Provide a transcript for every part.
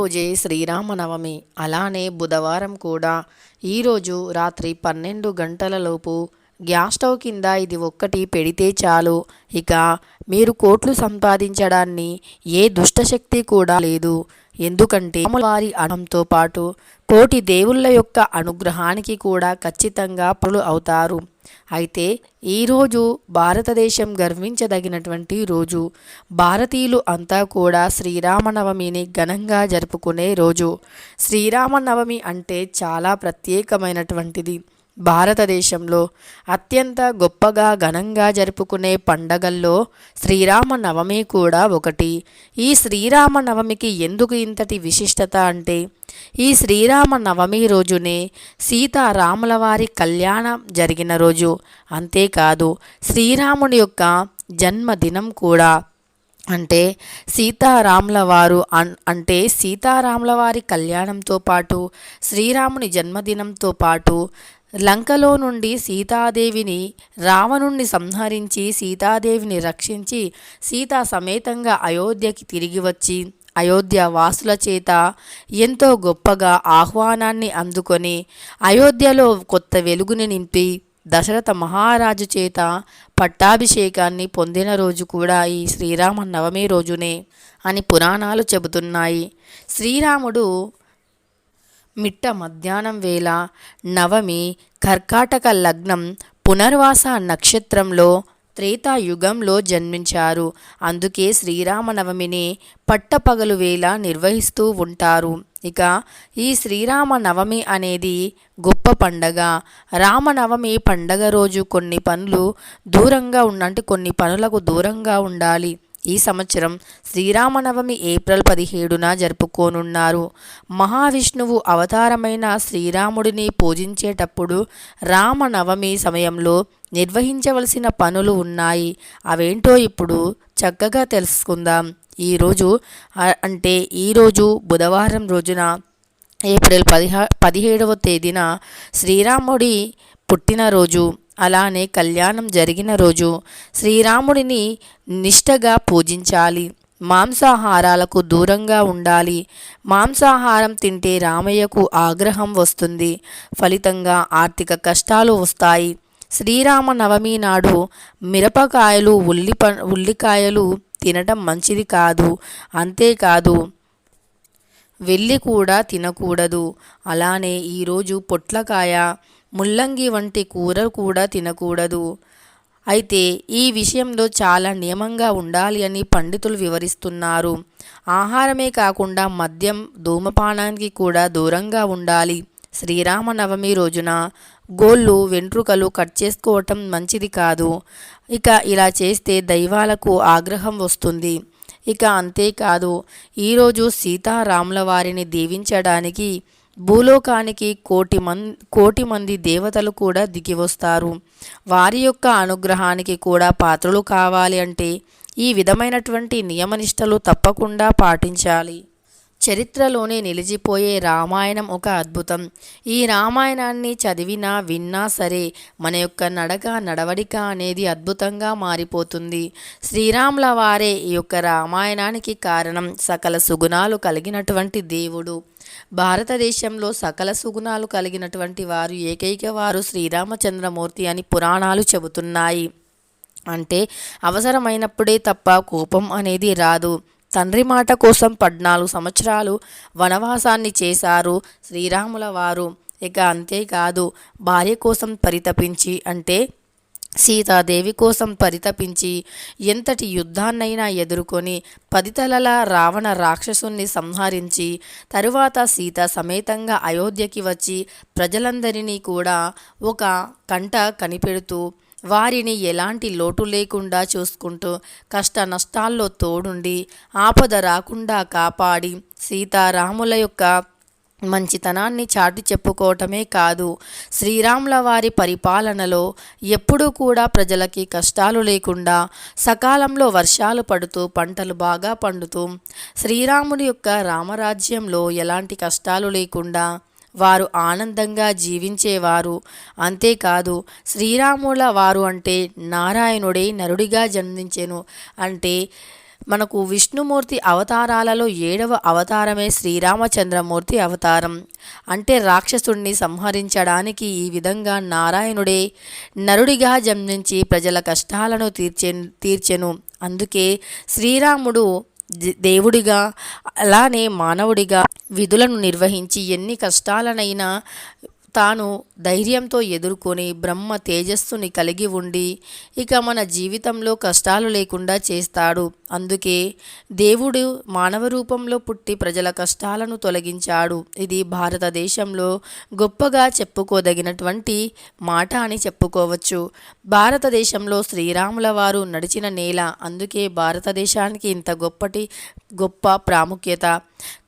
రోజే శ్రీరామనవమి. అలానే బుధవారం కూడా. ఈరోజు రాత్రి పన్నెండు గంటలలోపు గ్యాస్ స్టవ్ కింద ఇది ఒక్కటి పెడితే చాలు. ఇక మీరు కోట్లు సంపాదించడాన్ని ఏ దుష్టశక్తి కూడా లేదు. ఎందుకంటే వారి అనంతో పాటు కోటి దేవుళ్ళ యొక్క అనుగ్రహానికి కూడా ఖచ్చితంగా పనులు అవుతారు. అయితే ఈరోజు భారతదేశం గర్వించదగినటువంటి రోజు. భారతీయులు అంతా కూడా శ్రీరామనవమిని ఘనంగా జరుపుకునే రోజు. శ్రీరామనవమి అంటే చాలా ప్రత్యేకమైనటువంటిది. భారతదేశంలో అత్యంత గొప్పగా ఘనంగా జరుపుకునే పండగల్లో శ్రీరామనవమి కూడా ఒకటి. ఈ శ్రీరామనవమికి ఎందుకు ఇంతటి విశిష్టత అంటే ఈ శ్రీరామనవమి రోజునే సీతారాముల వారి కళ్యాణం జరిగిన రోజు. అంతేకాదు శ్రీరాముని యొక్క జన్మదినం కూడా. అంటే సీతారాముల వారు అన్ అంటే సీతారాముల వారి కళ్యాణంతో పాటు శ్రీరాముని జన్మదినంతో పాటు లంకలో నుండి సీతాదేవిని రావణుణ్ణి సంహరించి సీతాదేవిని రక్షించి సీతా సమేతంగా అయోధ్యకి తిరిగి వచ్చి అయోధ్య వాసుల చేత ఎంతో గొప్పగా ఆహ్వానాన్ని అందుకొని అయోధ్యలో కొత్త వెలుగుని నింపి దశరథ మహారాజు చేత పట్టాభిషేకాన్ని పొందిన రోజు కూడా ఈ శ్రీరామ నవమి రోజునే అని పురాణాలు చెబుతున్నాయి. శ్రీరాముడు మిట్ట మధ్యాహ్నం వేళ నవమి కర్కాటక లగ్నం పునర్వాస నక్షత్రంలో త్రేతాయుగంలో జన్మించారు. అందుకే శ్రీరామనవమిని పట్టపగలు వేళ నిర్వహిస్తూ ఉంటారు. ఇక ఈ శ్రీరామ నవమి అనేది గొప్ప పండగ. రామనవమి పండగ రోజు కొన్ని పనులు దూరంగా ఉండంటే కొన్ని పనులకు దూరంగా ఉండాలి. ఈ సంవత్సరం శ్రీరామనవమి ఏప్రిల్ పదిహేడున జరుపుకోనున్నారు. మహావిష్ణువు అవతారమైన శ్రీరాముడిని పూజించేటప్పుడు రామనవమి సమయంలో నిర్వహించవలసిన పనులు ఉన్నాయి. అవేంటో ఇప్పుడు చక్కగా తెలుసుకుందాం. ఈరోజు అంటే ఈరోజు బుధవారం రోజున ఏప్రిల్ పదిహా పదిహేడవ తేదీన శ్రీరాముడి పుట్టినరోజు. అలానే కళ్యాణం జరిగిన రోజు శ్రీరాముడిని నిష్టగా పూజించాలి. మాంసాహారాలకు దూరంగా ఉండాలి. మాంసాహారం తింటే రామయ్యకు ఆగ్రహం వస్తుంది. ఫలితంగా ఆర్థిక కష్టాలు వస్తాయి. శ్రీరామ నవమి నాడు మిరపకాయలు ఉల్లిప ఉల్లికాయలు తినటం మంచిది కాదు. అంతేకాదు వెళ్ళి కూడా తినకూడదు. అలానే ఈరోజు పొట్లకాయ ముల్లంగి వంటి కూర కూడా తినకూడదు. అయితే ఈ విషయంలో చాలా నియమంగా ఉండాలి అని పండితులు వివరిస్తున్నారు. ఆహారమే కాకుండా మద్యం ధూమపానానికి కూడా దూరంగా ఉండాలి. శ్రీరామనవమి రోజున గోళ్ళు వెంట్రుకలు కట్ చేసుకోవటం మంచిది కాదు. ఇక ఇలా చేస్తే దైవాలకు ఆగ్రహం వస్తుంది. ఇక అంతేకాదు ఈరోజు సీతారాముల వారిని దీవించడానికి భూలోకానికి కోటి మన్ కోటి మంది దేవతలు కూడా దిగి వస్తారు. వారి యొక్క అనుగ్రహానికి కూడా పాత్రలు కావాలి అంటే ఈ విధమైనటువంటి నియమనిష్టలు తప్పకుండా పాటించాలి. చరిత్రలోనే నిలిచిపోయే రామాయణం ఒక అద్భుతం. ఈ రామాయణాన్ని చదివినా విన్నా సరే మన యొక్క నడక నడవడిక అనేది అద్భుతంగా మారిపోతుంది. శ్రీరాముల వారే ఈ యొక్క రామాయణానికి కారణం సకల సుగుణాలు కలిగినటువంటి దేవుడు. భారతదేశంలో సకల సుగుణాలు కలిగినటువంటి వారు ఏకైక వారు శ్రీరామచంద్రమూర్తి అని పురాణాలు చెబుతున్నాయి. అంటే అవసరమైనప్పుడే తప్ప కోపం అనేది రాదు. తండ్రి మాట కోసం పద్నాలుగు సంవత్సరాలు వనవాసాన్ని చేశారు శ్రీరాముల వారు ఇక అంతేకాదు భార్య కోసం పరితపించి అంటే సీతాదేవి కోసం పరితపించి ఎంతటి యుద్ధాన్నైనా ఎదుర్కొని పదితలల రావణ రాక్షసుని సంహరించి తరువాత సీత సమేతంగా అయోధ్యకి వచ్చి ప్రజలందరినీ కూడా ఒక కంట కనిపెడుతూ వారిని ఎలాంటి లోటు లేకుండా చూసుకుంటూ కష్ట నష్టాల్లో తోడుండి ఆపద రాకుండా కాపాడి సీతారాముల యొక్క మంచితనాన్ని చాటి చెప్పుకోవటమే కాదు. శ్రీరాముల వారి పరిపాలనలో ఎప్పుడూ కూడా ప్రజలకి కష్టాలు లేకుండా సకాలంలో వర్షాలు పడుతూ పంటలు బాగా పండుతూ శ్రీరాముడి యొక్క రామరాజ్యంలో ఎలాంటి కష్టాలు లేకుండా వారు ఆనందంగా జీవించేవారు. అంతేకాదు శ్రీరాముల వారు అంటే నారాయణుడే నరుడిగా జన్మించెను అంటే మనకు విష్ణుమూర్తి అవతారాలలో ఏడవ అవతారమే శ్రీరామచంద్రమూర్తి అవతారం. అంటే రాక్షసుడిని సంహరించడానికి ఈ విధంగా నారాయణుడే నరుడిగా జన్మించి ప్రజల కష్టాలను తీర్చె తీర్చెను. అందుకే శ్రీరాముడు దేవుడిగా అలానే మానవుడిగా విధులను నిర్వహించి ఎన్ని కష్టాలనైనా తాను ధైర్యంతో ఎదుర్కొని బ్రహ్మ తేజస్సుని కలిగి ఉండి ఇక మన జీవితంలో కష్టాలు లేకుండా చేస్తాడు. అందుకే దేవుడు మానవ రూపంలో పుట్టి ప్రజల కష్టాలను తొలగించాడు. ఇది భారతదేశంలో గొప్పగా చెప్పుకోదగినటువంటి మాట అని చెప్పుకోవచ్చు. భారతదేశంలో శ్రీరాముల వారు నడిచిన నేల అందుకే భారతదేశానికి ఇంత గొప్పటి గొప్ప ప్రాముఖ్యత.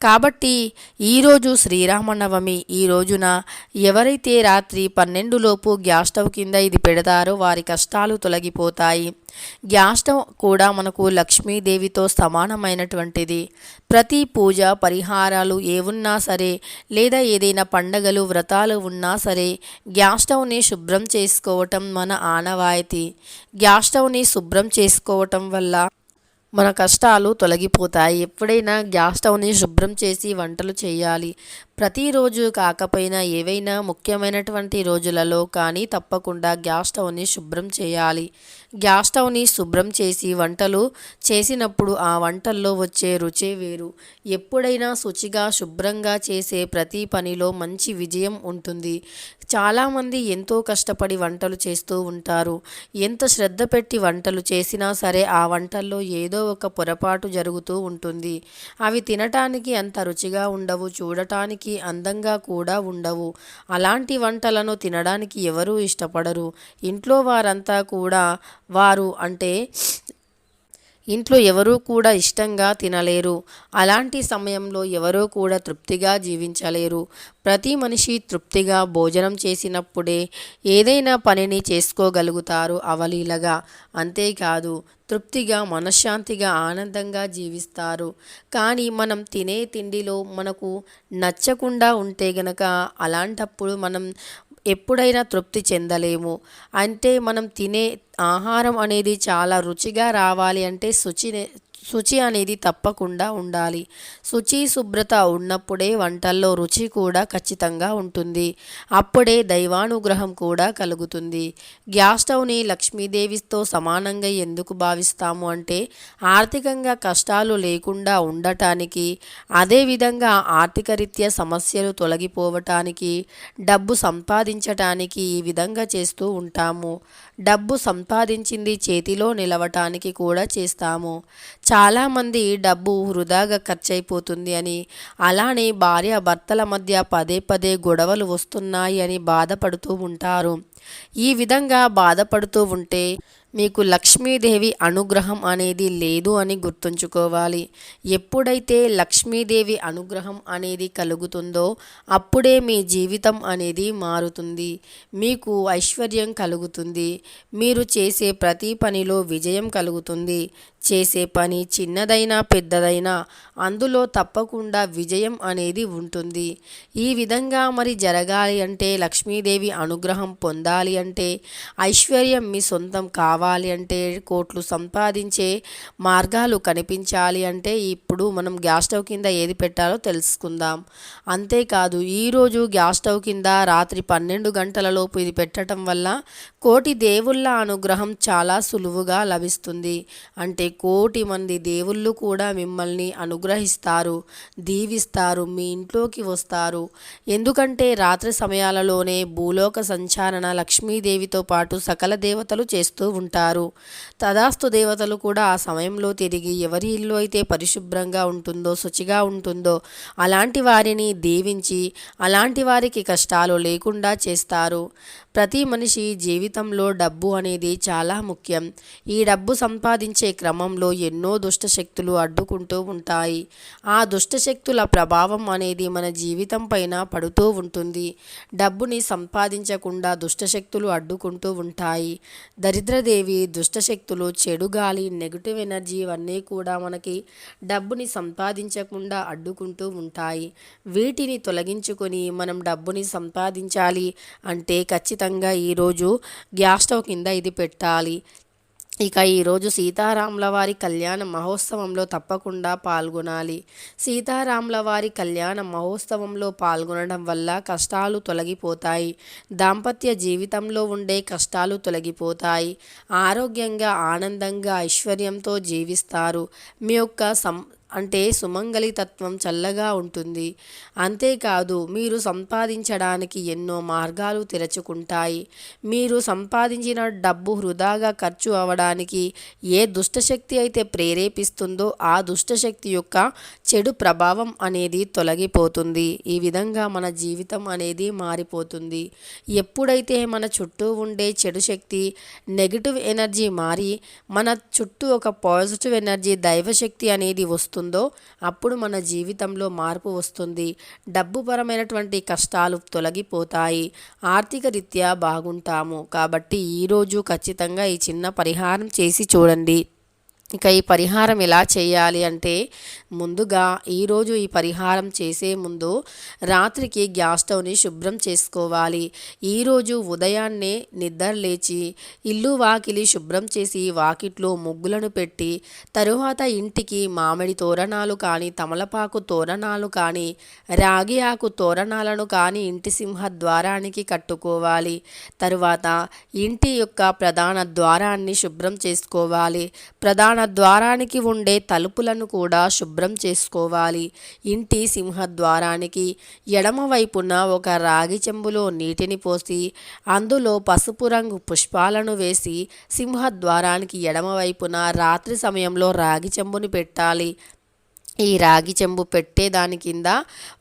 కాబట్టి ఈరోజు శ్రీరామనవమి ఈ రోజున ఎవరైతే రాత్రి పన్నెండులోపు గ్యాస్ స్టవ్ కింద ఇది పెడతారో వారి కష్టాలు తొలగిపోతాయి. గ్యాస్ స్టవ్ కూడా మనకు లక్ష్మీదేవితో సమానమైనటువంటిది. ప్రతి పూజ పరిహారాలు ఏవున్నా సరే లేదా ఏదైనా పండగలు వ్రతాలు ఉన్నా సరే గ్యాస్ స్టవ్ని శుభ్రం చేసుకోవటం మన ఆనవాయితీ. గ్యాస్ స్టవ్ని శుభ్రం చేసుకోవటం వల్ల మన కష్టాలు తొలగిపోతాయి. ఎప్పుడైనా గ్యాస్ స్టవ్ని శుభ్రం చేసి వంటలు చేయాలి. ప్రతిరోజు కాకపోయినా ఏవైనా ముఖ్యమైనటువంటి రోజులలో కానీ తప్పకుండా గ్యాస్ స్టవ్ని శుభ్రం చేయాలి. గ్యాస్ స్టవ్ని శుభ్రం చేసి వంటలు చేసినప్పుడు ఆ వంటల్లో వచ్చే రుచే వేరు. ఎప్పుడైనా శుచిగా శుభ్రంగా చేసే ప్రతి పనిలో మంచి విజయం ఉంటుంది. చాలామంది ఎంతో కష్టపడి వంటలు చేస్తూ ఉంటారు. ఎంత శ్రద్ధ పెట్టి వంటలు చేసినా సరే ఆ వంటల్లో ఏదో ఒక పొరపాటు జరుగుతూ ఉంటుంది. అవి తినటానికి అంత రుచిగా ఉండవు చూడటానికి అందంగా కూడా ఉండవు. అలాంటి వంటలను తినడానికి ఎవరూ ఇష్టపడరు. ఇంట్లో వారంతా కూడా వారు అంటే ఇంట్లో ఎవరూ కూడా ఇష్టంగా తినలేరు. అలాంటి సమయంలో ఎవరూ కూడా తృప్తిగా జీవించలేరు. ప్రతి మనిషి తృప్తిగా భోజనం చేసినప్పుడే ఏదైనా పనిని చేసుకోగలుగుతారు అవలీలగా. అంతేకాదు తృప్తిగా మనశ్శాంతిగా ఆనందంగా జీవిస్తారు. కానీ మనం తినే తిండిలో మనకు నచ్చకుండా ఉంటే గనక అలాంటప్పుడు మనం ఎప్పుడైనా తృప్తి చెందలేము. అంటే మనం తినే ఆహారం అనేది చాలా రుచిగా రావాలి అంటే శుచి శుచి అనేది తప్పకుండా ఉండాలి. శుచి శుభ్రత ఉన్నప్పుడే వంటల్లో రుచి కూడా ఖచ్చితంగా ఉంటుంది. అప్పుడే దైవానుగ్రహం కూడా కలుగుతుంది. గ్యాస్ స్టవ్ని లక్ష్మీదేవితో సమానంగా ఎందుకు భావిస్తాము అంటే ఆర్థికంగా కష్టాలు లేకుండా ఉండటానికి అదేవిధంగా ఆర్థిక రీత్యా సమస్యలు తొలగిపోవటానికి డబ్బు సంపాదించటానికి ఈ విధంగా చేస్తూ ఉంటాము. డబ్బు సంపాదించింది చేతిలో నిలవటానికి కూడా చేస్తాము. చాలామంది డబ్బు వృధాగా ఖర్చయిపోతుంది అని అలానే భార్య భర్తల మధ్య పదే పదే గొడవలు వస్తున్నాయి అని బాధపడుతూ ఉంటారు. ఈ విధంగా బాధపడుతూ ఉంటే మీకు లక్ష్మీదేవి అనుగ్రహం అనేది లేదు అని గుర్తుంచుకోవాలి. ఎప్పుడైతే లక్ష్మీదేవి అనుగ్రహం అనేది కలుగుతుందో అప్పుడే మీ జీవితం అనేది మారుతుంది. మీకు ఐశ్వర్యం కలుగుతుంది. మీరు చేసే ప్రతి పనిలో విజయం కలుగుతుంది. చేసే పని చిన్నదైనా పెద్దదైనా అందులో తప్పకుండా విజయం అనేది ఉంటుంది. ఈ విధంగా మరి జరగాలి అంటే లక్ష్మీదేవి అనుగ్రహం పొందాలి అంటే ఐశ్వర్యం మీ సొంతం కావాలి. అంటే కోట్లు సంపాదించే మార్గాలు కనిపించాలి అంటే ఇప్పుడు మనం గ్యాస్ స్టవ్ కింద ఏది పెట్టాలో తెలుసుకుందాం. అంతేకాదు ఈరోజు గ్యాస్ స్టవ్ కింద రాత్రి పన్నెండు గంటలలోపు ఇది పెట్టడం వల్ల కోటి దేవుళ్ళ అనుగ్రహం చాలా సులువుగా లభిస్తుంది. అంటే కోటి మంది దేవుళ్ళు కూడా మిమ్మల్ని అనుగ్రహిస్తారు దీవిస్తారు మీ ఇంట్లోకి వస్తారు. ఎందుకంటే రాత్రి సమయాలలోనే భూలోక సంచారణ లక్ష్మీదేవితో పాటు సకల దేవతలు చేస్తూ ఉంటారు. తదాస్తు దేవతలు కూడా ఆ సమయంలో తిరిగి ఎవరి ఇల్లు అయితే పరిశుభ్రంగా ఉంటుందో శుచిగా ఉంటుందో అలాంటి వారిని దీవించి అలాంటి వారికి కష్టాలు లేకుండా చేస్తారు. ప్రతి మనిషి జీవితంలో డబ్బు అనేది చాలా ముఖ్యం. ఈ డబ్బు సంపాదించే క్రమంలో ఎన్నో దుష్ట శక్తులు అడ్డుకుంటూ ఉంటాయి. ఆ దుష్టశక్తుల ప్రభావం అనేది మన జీవితం పైన పడుతూ ఉంటుంది. డబ్బుని సంపాదించకుండా దుష్టశక్తులు అడ్డుకుంటూ ఉంటాయి. దరిద్రదేవి దుష్టశక్తులు చెడు గాలి నెగిటివ్ ఎనర్జీ ఇవన్నీ కూడా మనకి డబ్బుని సంపాదించకుండా అడ్డుకుంటూ ఉంటాయి. వీటిని తొలగించుకొని మనం డబ్బుని సంపాదించాలి అంటే ఖచ్చితంగా ఈరోజు గ్యాస్ స్టవ్ కింద ఇది పెట్టాలి. ఇక ఈరోజు సీతారాముల వారి కళ్యాణ మహోత్సవంలో తప్పకుండా పాల్గొనాలి. సీతారాముల వారి కళ్యాణ మహోత్సవంలో పాల్గొనడం వల్ల కష్టాలు తొలగిపోతాయి. దాంపత్య జీవితంలో ఉండే కష్టాలు తొలగిపోతాయి. ఆరోగ్యంగా ఆనందంగా ఐశ్వర్యంతో జీవిస్తారు. మీ యొక్క సం అంటే సుమంగళి తత్వం చల్లగా ఉంటుంది. అంతేకాదు మీరు సంపాదించడానికి ఎన్నో మార్గాలు తెరచుకుంటాయి. మీరు సంపాదించిన డబ్బు వృధాగా ఖర్చు అవ్వడానికి ఏ దుష్టశక్తి అయితే ప్రేరేపిస్తుందో ఆ దుష్టశక్తి యొక్క చెడు ప్రభావం అనేది తొలగిపోతుంది. ఈ విధంగా మన జీవితం అనేది మారిపోతుంది. ఎప్పుడైతే మన చుట్టూ ఉండే చెడు శక్తి నెగిటివ్ ఎనర్జీ మారి మన చుట్టూ ఒక పాజిటివ్ ఎనర్జీ దైవశక్తి అనేది వస్తుంది. అప్పుడు మన జీవితంలో మార్పు వస్తుంది. డబ్బుపరమైనటువంటి కష్టాలు తొలగిపోతాయి. ఆర్థిక రీత్యా బాగుంటాము. కాబట్టి ఈరోజు ఖచ్చితంగా ఈ చిన్న పరిహారం చేసి చూడండి. ఇక ఈ పరిహారం ఎలా చేయాలి అంటే ముందుగా ఈరోజు ఈ పరిహారం చేసే ముందు రాత్రికి గ్యాస్ స్టవ్ని శుభ్రం చేసుకోవాలి. ఈరోజు ఉదయాన్నే నిద్ర లేచి ఇల్లు వాకిలి శుభ్రం చేసి వాకిట్లో ముగ్గులను పెట్టి తరువాత ఇంటికి మామిడి తోరణాలు కానీ తమలపాకు తోరణాలు కానీ రాగి ఆకు తోరణాలను కానీ ఇంటి సింహ ద్వారానికి కట్టుకోవాలి. తరువాత ఇంటి యొక్క ప్రధాన ద్వారాన్ని శుభ్రం చేసుకోవాలి. ప్రధాన ద్వారానికి ఉండే తలుపులను కూడా శుభ్రం చేసుకోవాలి. ఇంటి సింహద్వారానికి ఎడమవైపున ఒక రాగి చెంబులో నీటిని పోసి అందులో పసుపు రంగు పుష్పాలను వేసి సింహద్వారానికి ఎడమవైపున రాత్రి సమయంలో రాగి చెంబుని పెట్టాలి. ఈ రాగి చెంబు పెట్టే దాని కింద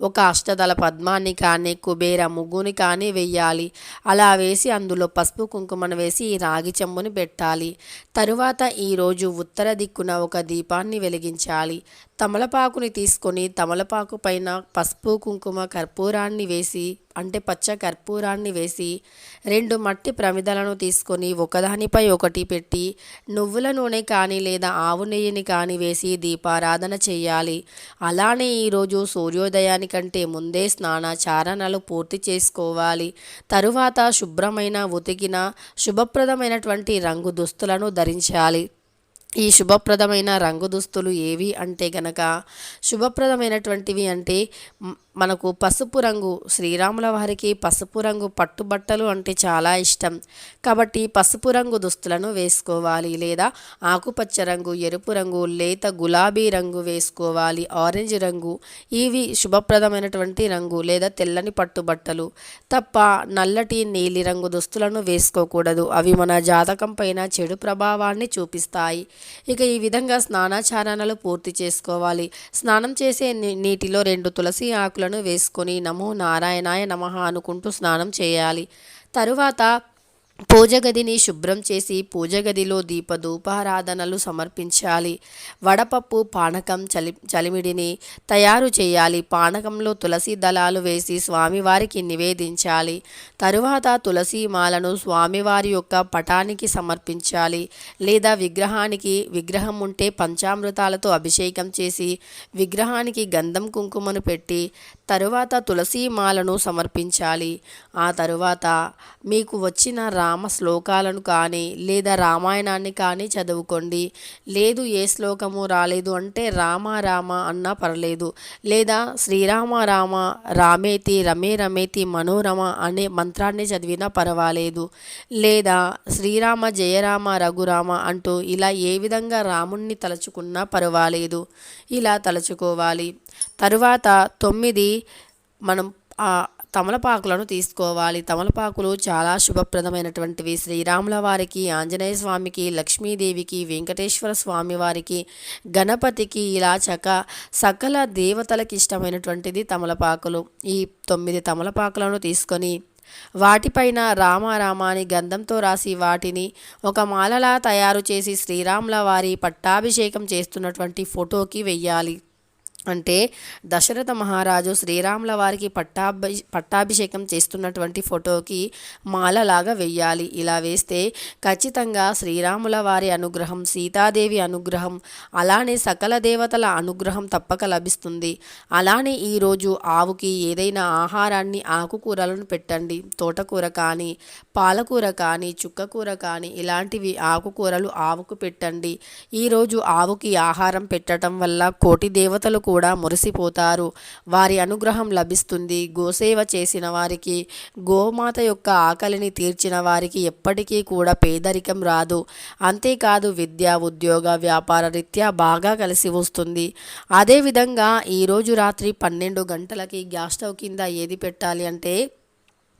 ఒక అష్టదళ పద్మాన్ని కానీ కుబేర ముగ్గుని కానీ వెయ్యాలి. అలా వేసి అందులో పసుపు కుంకుమను వేసి ఈ రాగి చెంబుని పెట్టాలి. తరువాత ఈరోజు ఉత్తర దిక్కున ఒక దీపాన్ని వెలిగించాలి. తమలపాకుని తీసుకొని తమలపాకు పైన పసుపు కుంకుమ కర్పూరాన్ని వేసి అంటే పచ్చ కర్పూరాన్ని వేసి రెండు మట్టి ప్రమిదలను తీసుకొని ఒకదానిపై ఒకటి పెట్టి నువ్వుల నూనె కానీ లేదా ఆవు నెయ్యిని కానీ వేసి దీపారాధన చేయాలి. అలానే ఈరోజు సూర్యోదయానికంటే ముందే స్నానాచారణలు పూర్తి చేసుకోవాలి. తరువాత శుభ్రమైన ఉతికిన శుభప్రదమైనటువంటి రంగు దుస్తులను ధరించాలి. ఈ శుభప్రదమైన రంగు దుస్తులు ఏవి అంటే గనక శుభప్రదమైనటువంటివి అంటే మనకు పసుపు రంగు శ్రీరాముల వారికి పసుపు రంగు పట్టుబట్టలు అంటే చాలా ఇష్టం. కాబట్టి పసుపు రంగు దుస్తులను వేసుకోవాలి. లేదా ఆకుపచ్చ రంగు ఎరుపు రంగు లేత గులాబీ రంగు వేసుకోవాలి. ఆరెంజ్ రంగు ఇవి శుభప్రదమైనటువంటి రంగు లేదా తెల్లని పట్టుబట్టలు. తప్ప నల్లటి నీలి రంగు దుస్తులను వేసుకోకూడదు. అవి మన జాతకం పైన చెడు ప్రభావాన్ని చూపిస్తాయి. ఇక ఈ విధంగా స్నానాచారణలు పూర్తి చేసుకోవాలి. స్నానం చేసే నీటిలో రెండు తులసి ఆకులను వేసుకొని నమో నారాయణాయ నమ అనుకుంటూ స్నానం చేయాలి. తరువాత పూజ గదిని శుభ్రం చేసి పూజ గదిలో సమర్పించాలి. వడపప్పు పానకం చలి చలిమిడిని తయారు చేయాలి. పానకంలో తులసి దళాలు వేసి స్వామివారికి నివేదించాలి. తరువాత తులసి మాలను స్వామివారి యొక్క పటానికి సమర్పించాలి. లేదా విగ్రహానికి విగ్రహం ఉంటే పంచామృతాలతో అభిషేకం చేసి విగ్రహానికి గంధం కుంకుమను పెట్టి తరువాత తులసి మాలను సమర్పించాలి. ఆ తరువాత మీకు వచ్చిన రామ శ్లోకాలను కానీ లేదా రామాయణాన్ని కానీ చదువుకోండి. లేదు ఏ శ్లోకము రాలేదు అంటే రామ రామ అన్నా పర్లేదు. లేదా శ్రీరామ రామ రామేతి రమే రమేతి మనోరమ అనే మంత్రాన్ని చదివినా పర్వాలేదు. లేదా శ్రీరామ జయరామ రఘురామ అంటూ ఇలా ఏ విధంగా రాముణ్ణి తలుచుకున్నా పర్వాలేదు. ఇలా తలుచుకోవాలి. తరువాత తొమ్మిది మనం తమలపాకులను తీసుకోవాలి. తమలపాకులు చాలా శుభప్రదమైనటువంటివి. శ్రీరాముల వారికి ఆంజనేయ స్వామికి లక్ష్మీదేవికి వెంకటేశ్వర స్వామి వారికి గణపతికి ఇలా చక సకల దేవతలకు ఇష్టమైనటువంటిది తమలపాకులు. ఈ తొమ్మిది తమలపాకులను తీసుకొని వాటిపైన రామారామాని గంధంతో రాసి వాటిని ఒక మాలలా తయారు చేసి శ్రీరాముల వారి పట్టాభిషేకం చేస్తున్నటువంటి ఫోటోకి వెయ్యాలి. అంటే దశరథ మహారాజు శ్రీరాముల వారికి పట్టాభి పట్టాభిషేకం చేస్తున్నటువంటి ఫోటోకి మాలలాగా వెయ్యాలి. ఇలా వేస్తే ఖచ్చితంగా శ్రీరాముల వారి అనుగ్రహం సీతాదేవి అనుగ్రహం అలానే సకల దేవతల అనుగ్రహం తప్పక లభిస్తుంది. అలానే ఈరోజు ఆవుకి ఏదైనా ఆహారాన్ని ఆకుకూరలను పెట్టండి. తోటకూర కానీ పాలకూర కానీ చుక్కకూర కానీ ఇలాంటివి ఆకుకూరలు ఆవుకు పెట్టండి. ఈరోజు ఆవుకి ఆహారం పెట్టడం వల్ల కోటి దేవతలు కూడా కూడా మురిసిపోతారు. వారి అనుగ్రహం లభిస్తుంది. గోసేవ చేసిన వారికి గోమాత యొక్క ఆకలిని తీర్చిన వారికి ఎప్పటికీ కూడా పేదరికం రాదు. అంతేకాదు విద్య ఉద్యోగ వ్యాపార రీత్యా బాగా కలిసి వస్తుంది. అదేవిధంగా ఈరోజు రాత్రి పన్నెండు గంటలకి గ్యాస్ స్టవ్ కింద ఏది పెట్టాలి అంటే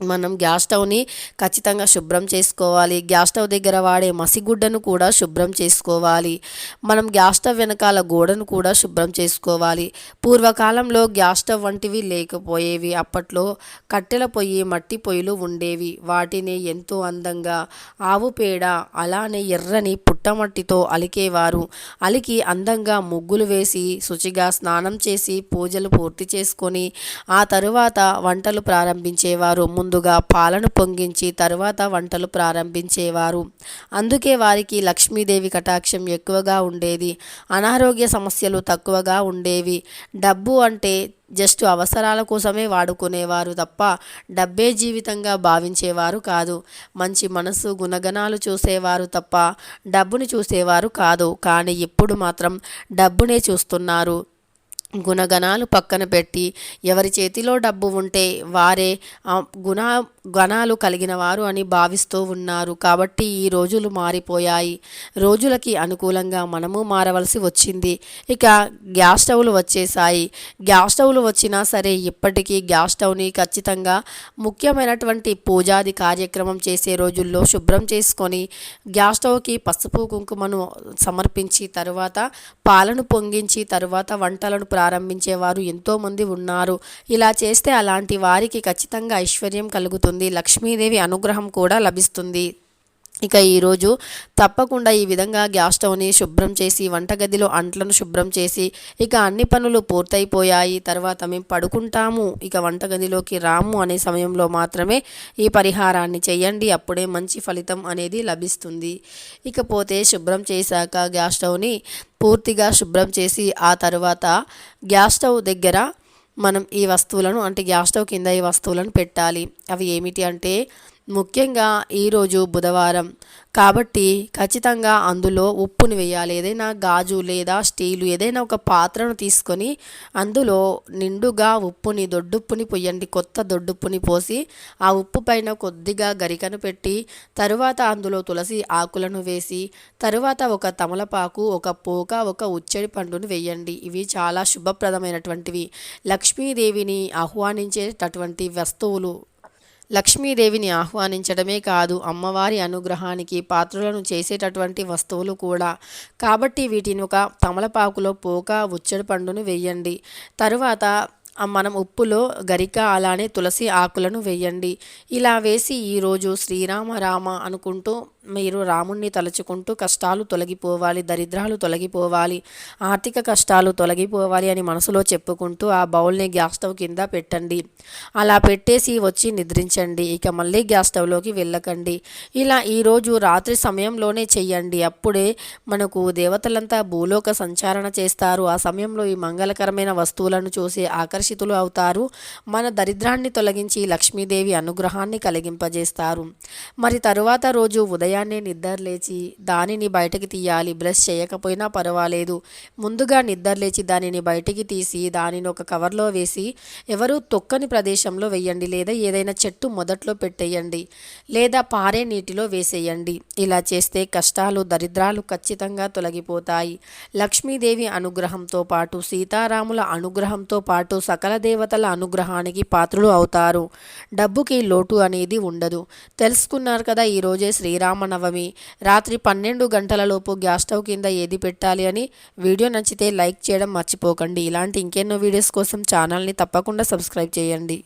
మనం గ్యాస్ స్టవ్ని ఖచ్చితంగా శుభ్రం చేసుకోవాలి. గ్యాస్ స్టవ్ దగ్గర వాడే మసిగుడ్డను కూడా శుభ్రం చేసుకోవాలి. మనం గ్యాస్ స్టవ్ వెనకాల గోడను కూడా శుభ్రం చేసుకోవాలి. పూర్వకాలంలో గ్యాస్ స్టవ్ వంటివి లేకపోయేవి. అప్పట్లో కట్టెల పొయ్యి మట్టి పొయ్యిలు ఉండేవి. వాటిని ఎంతో అందంగా ఆవు పేడ అలానే ఎర్రని పుట్టమట్టితో అలికేవారు. అలికి అందంగా ముగ్గులు వేసి శుచిగా స్నానం చేసి పూజలు పూర్తి చేసుకొని ఆ తరువాత వంటలు ప్రారంభించేవారు. ముందుగా పాలను పొంగించి తరువాత వంటలు ప్రారంభించేవారు. అందుకే వారికి లక్ష్మీదేవి కటాక్షం ఎక్కువగా ఉండేది. అనారోగ్య సమస్యలు తక్కువగా ఉండేవి. డబ్బు అంటే జస్ట్ అవసరాల కోసమే వాడుకునేవారు తప్ప డబ్బే జీవితంగా భావించేవారు కాదు. మంచి మనసు గుణగణాలు చూసేవారు తప్ప డబ్బుని చూసేవారు కాదు. కానీ ఇప్పుడు మాత్రం డబ్బునే చూస్తున్నారు. గుణగణాలు పక్కన పెట్టి ఎవరి చేతిలో డబ్బు ఉంటే వారే గుణ గణాలు కలిగిన వారు అని భావిస్తూ ఉన్నారు. కాబట్టి ఈ రోజులు మారిపోయాయి. రోజులకి అనుకూలంగా మనము మారవలసి వచ్చింది. ఇక గ్యాస్ స్టవ్లు వచ్చేసాయి గ్యాస్ స్టవ్లు వచ్చినా సరే ఇప్పటికీ గ్యాస్ స్టవ్ని ఖచ్చితంగా ముఖ్యమైనటువంటి పూజాది కార్యక్రమం చేసే రోజుల్లో శుభ్రం చేసుకొని గ్యాస్ స్టవ్కి పసుపు కుంకుమను సమర్పించి తరువాత పాలను పొంగించి తరువాత వంటలను ప్రారంభించేవారు ఎంతోమంది ఉన్నారు. ఇలా చేస్తే అలాంటి వారికి ఖచ్చితంగా ఐశ్వర్యం కలుగుతుంది. లక్ష్మీదేవి అనుగ్రహం కూడా లభిస్తుంది. ఇక ఈరోజు తప్పకుండా ఈ విధంగా గ్యాస్ స్టవ్ని శుభ్రం చేసి వంటగదిలో అంట్లను శుభ్రం చేసి ఇక అన్ని పనులు పూర్తయిపోయాయి. తర్వాత మేము పడుకుంటాము. ఇక వంటగదిలోకి రాము అనే సమయంలో మాత్రమే ఈ పరిహారాన్ని చేయండి. అప్పుడే మంచి ఫలితం అనేది లభిస్తుంది. ఇకపోతే శుభ్రం చేశాక గ్యాస్ స్టవ్ని పూర్తిగా శుభ్రం చేసి ఆ తర్వాత గ్యాస్ స్టవ్ దగ్గర మనం ఈ వస్తువులను అంటే గ్యాస్ స్టవ్ కింద ఈ వస్తువులను పెట్టాలి. అవి ఏమిటి అంటే ముఖ్యంగా ఈరోజు బుధవారం. కాబట్టి ఖచ్చితంగా అందులో ఉప్పుని వేయాలి. ఏదైనా గాజు లేదా స్టీలు ఏదైనా ఒక పాత్రను తీసుకొని అందులో నిండుగా ఉప్పుని దొడ్డుప్పుని పొయ్యండి. కొత్త దొడ్డుప్పుని పోసి ఆ ఉప్పు పైన కొద్దిగా గరికను పెట్టి తరువాత అందులో తులసి ఆకులను వేసి తరువాత ఒక తమలపాకు ఒక పోక ఒక ఉచ్చడి పండును వేయండి. ఇవి చాలా శుభప్రదమైనటువంటివి. లక్ష్మీదేవిని ఆహ్వానించేటటువంటి వస్తువులు లక్ష్మీదేవిని ఆహ్వానించడమే కాదు అమ్మవారి అనుగ్రహానికి పాత్రలను చేసేటటువంటి వస్తువులు కూడా. కాబట్టి వీటిని ఒక తమలపాకులో పోక ఉచ్చడి పండును వేయండి. తరువాత మనం ఉప్పులో గరిక అలానే తులసి ఆకులను వేయండి. ఇలా వేసి ఈరోజు శ్రీరామ రామ అనుకుంటూ మీరు రాముణ్ణి తలుచుకుంటూ కష్టాలు తొలగిపోవాలి దరిద్రాలు తొలగిపోవాలి ఆర్థిక కష్టాలు తొలగిపోవాలి అని మనసులో చెప్పుకుంటూ ఆ బౌల్ని గ్యాస్ స్టవ్ కింద పెట్టండి. అలా పెట్టేసి వచ్చి నిద్రించండి. ఇక మళ్ళీ గ్యాస్ స్టవ్లోకి వెళ్ళకండి. ఇలా ఈరోజు రాత్రి సమయంలోనే చెయ్యండి. అప్పుడే మనకు దేవతలంతా భూలోక సంచారణ చేస్తారు. ఆ సమయంలో ఈ మంగళకరమైన వస్తువులను చూసి ఆకర్షితులు అవుతారు. మన దరిద్రాన్ని తొలగించి లక్ష్మీదేవి అనుగ్రహాన్ని కలిగింపజేస్తారు. మరి తరువాత రోజు ఉదయం ఉదయాన్నే నిద్ర లేచి దానిని బయటకి తీయాలి. బ్రష్ చేయకపోయినా పర్వాలేదు. ముందుగా నిద్ర లేచి దానిని బయటికి తీసి దానిని ఒక కవర్లో వేసి ఎవరు తొక్కని ప్రదేశంలో వేయండి లేదా ఏదైనా చెట్టు మొదట్లో పెట్టేయండి లేదా పారే నీటిలో వేసేయండి. ఇలా చేస్తే కష్టాలు దరిద్రాలు ఖచ్చితంగా తొలగిపోతాయి. లక్ష్మీదేవి అనుగ్రహంతో పాటు సీతారాముల అనుగ్రహంతో పాటు సకల దేవతల అనుగ్రహానికి పాత్రులు అవుతారు. డబ్బుకి లోటు అనేది ఉండదు. తెలుసుకున్నారు కదా ఈరోజే శ్రీరామ శ్రీరామనవమి రాత్రి పన్నెండు గంటలలోపు గ్యాస్ స్టవ్ కింద ఏది పెట్టాలి అని వీడియో నచ్చితే లైక్ చేయడం మర్చిపోకండి. ఇలాంటి ఇంకెన్నో వీడియోస్ కోసం ఛానల్ని తప్పకుండా సబ్స్క్రైబ్ చేయండి.